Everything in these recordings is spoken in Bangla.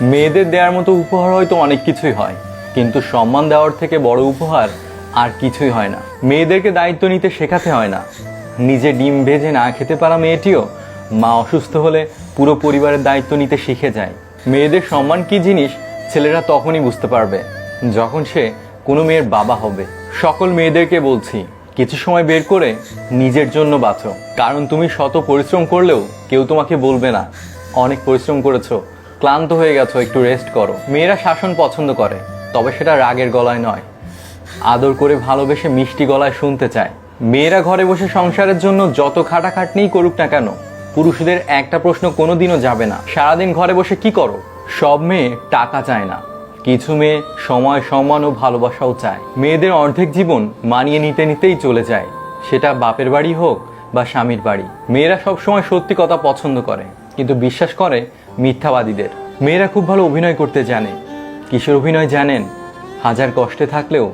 মেয়েদের দেওয়ার মতো উপহার হয়তো অনেক কিছুই হয়, কিন্তু সম্মান দেওয়ার থেকে বড় উপহার আর কিছুই হয় না। মেয়েদেরকে দায়িত্ব নিতে শেখাতে হয় না। নিজে ডিম ভেজে না খেতে পারা মেয়েটিও মা অসুস্থ হলে পুরো পরিবারের দায়িত্ব নিতে শিখে যায়। মেয়েদের সম্মান কি জিনিস, ছেলেরা তখনই বুঝতে পারবে, যখন সে কোনো মেয়ের বাবা হবে। সকল মেয়েদেরকে বলছি, কিছু সময় বের করে নিজের জন্য বাঁচো। কারণ তুমি শত পরিশ্রম করলেও কেউ তোমাকে বলবে না, অনেক পরিশ্রম করেছ ক্লান্ত হয়ে গেছো, একটু রেস্ট করো। মেয়েরা শাসন পছন্দ করে, তবে সেটা রাগের গলায় নয়। আদর করে ভালোবেসে মিষ্টি গলায় শুনতে চায়। মেয়েরা ঘরে বসে সংসারের জন্য যত খাটাখাটনিই করুক না কেন, পুরুষদের একটা প্রশ্ন কোনোদিনও যাবে না। সারাদিন ঘরে বসে কি করো? সব মেয়ে টাকা চায় না। কিছু মেয়ে সময় সম্মান ও ভালোবাসাও চায়। মেয়েদের অর্ধেক জীবন মানিয়ে নিতে নিতেই চলে যায়। সেটা বাপের বাড়ি হোক বা স্বামীর বাড়ি। মেয়েরা সবসময় সত্যি কথা পছন্দ করে, কিন্তু বিশ্বাস করে মিথ্যাবাদীদের। মেয়েরা খুব ভালো অভিনয় করতে জানে। কিসের অভিনয় জানেন? হাজার কষ্টে থাকলেও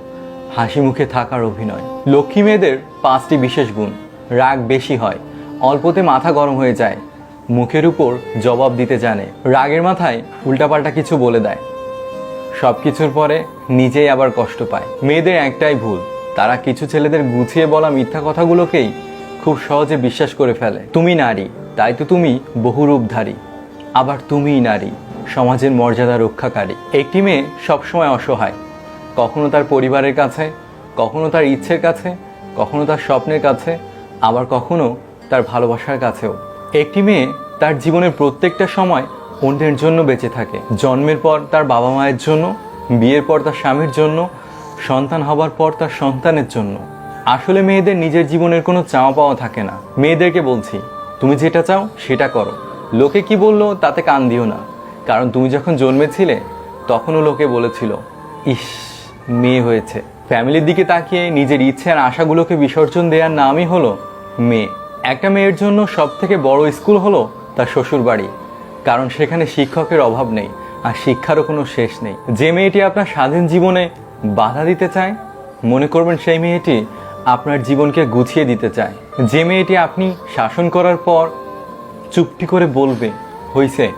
হাসি মুখে থাকার অভিনয়। লক্ষ্মী মেয়েদের পাঁচটি বিশেষ গুণ। রাগ বেশি হয়, অল্পতে মাথা গরম হয়ে যায়, মুখের উপর জবাব দিতে জানে। রাগের মাথায় উল্টাপাল্টা কিছু বলে দেয়। সব কিছুর পরে নিজেই আবার কষ্ট পায়। মেয়েদের একটাই ভুল, তারা কিছু ছেলেদের গুছিয়ে বলা মিথ্যা কথাগুলোকেই খুব সহজে বিশ্বাস করে ফেলে। তুমি নারী, তাই তো তুমি বহুরূপধারী। আবার তুমিই নারী, সমাজের মর্যাদা রক্ষাকারী। একটি মেয়ে সবসময় অসহায়। কখনো তার পরিবারের কাছে, কখনো তার ইচ্ছের কাছে, কখনো তার স্বপ্নের কাছে, আবার কখনো তার ভালোবাসার কাছেও। একটি মেয়ে তার জীবনের প্রত্যেকটা সময় অন্যের জন্য বেঁচে থাকে। জন্মের পর তার বাবা মায়ের জন্য, বিয়ের পর তার স্বামীর জন্য, সন্তান হবার পর তার সন্তানের জন্য। আসলে মেয়েদের নিজের জীবনের কোনো চাওয়া পাওয়া থাকে না। মেয়েদেরকে বলছি, তুমি যেটা চাও সেটা করো। লোকে কি বলল তাতে কান দিও না। কারণ তুমি যখন জন্মেছিলে, তখনও লোকে বলেছিল, ইস, মেয়ে হয়েছে। ফ্যামিলির দিকে তাকিয়ে নিজের ইচ্ছে আর আশাগুলোকে বিসর্জন দেওয়ার নামই হলো মেয়ে। একটা মেয়ের জন্য সব থেকে বড় স্কুল হলো তার শ্বশুর বাড়ি। কারণ সেখানে শিক্ষকের অভাব নেই আর শিক্ষারও কোনো শেষ নেই। যে মেয়েটি আপনার স্বাধীন জীবনে বাধা দিতে চায়, মনে করবেন সেই মেয়েটি আপনার জীবনকে গুছিয়ে দিতে চায়। যে মেয়েটি আপনি শাসন করার পর চুপটি করে বলবে, হইছে,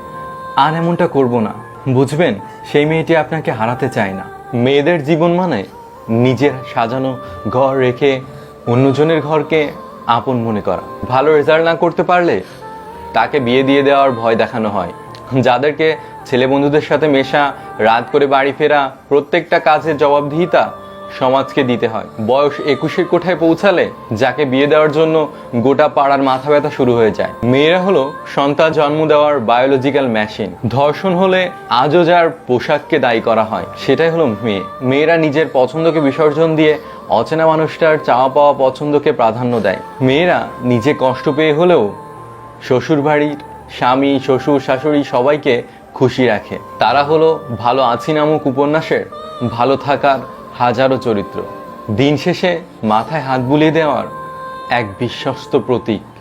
আর এমনটা করব না। বুঝবেন, সেই মেয়েটি আপনাকে হারাতে চায় না। মেয়েদের জীবন মানে নিজের সাজানো ঘর রেখে অন্যজনের ঘরকে আপন মনে করা। ভালো রেজাল্ট না করতে পারলে তাকে বিয়ে দিয়ে দেওয়ার ভয় দেখানো হয়। যাদেরকে ছেলে বন্ধুদের সাথে মেশা, রাত করে বাড়ি ফেরা, প্রত্যেকটা কাজের জবাবদিহিতা সমাজকে দিতে হয়। বয়স একুশের কোঠায় পৌঁছালে যাকে বিয়ে দেওয়ার জন্য গোটা পাড়ার মাথা ব্যথা শুরু হয়ে যায়। মেয়েরা হলো সন্তান জন্ম দেওয়ার বায়োলজিক্যাল মেশিন ধর্ষণ হলে আজও যার পোশাককে দায়ী করা হয়, সেটাই হলো মেয়ে। মেয়েরা নিজের পছন্দকে বিসর্জন দিয়ে অচেনা মানুষটার চাওয়া পাওয়া পছন্দকে প্রাধান্য দেয়। মেয়েরা নিজে কষ্ট পেয়ে হলেও শ্বশুরবাড়ির স্বামী, শ্বশুর, শাশুড়ি সবাইকে খুশি রাখে। তারা হলো ভালো আছি নামক উপন্যাসের ভালো থাকার হাজারো চরিত্র। দিন শেষে মাথায় হাত বুলিয়ে দেওয়ার এক বিশ্বস্ত প্রতীক।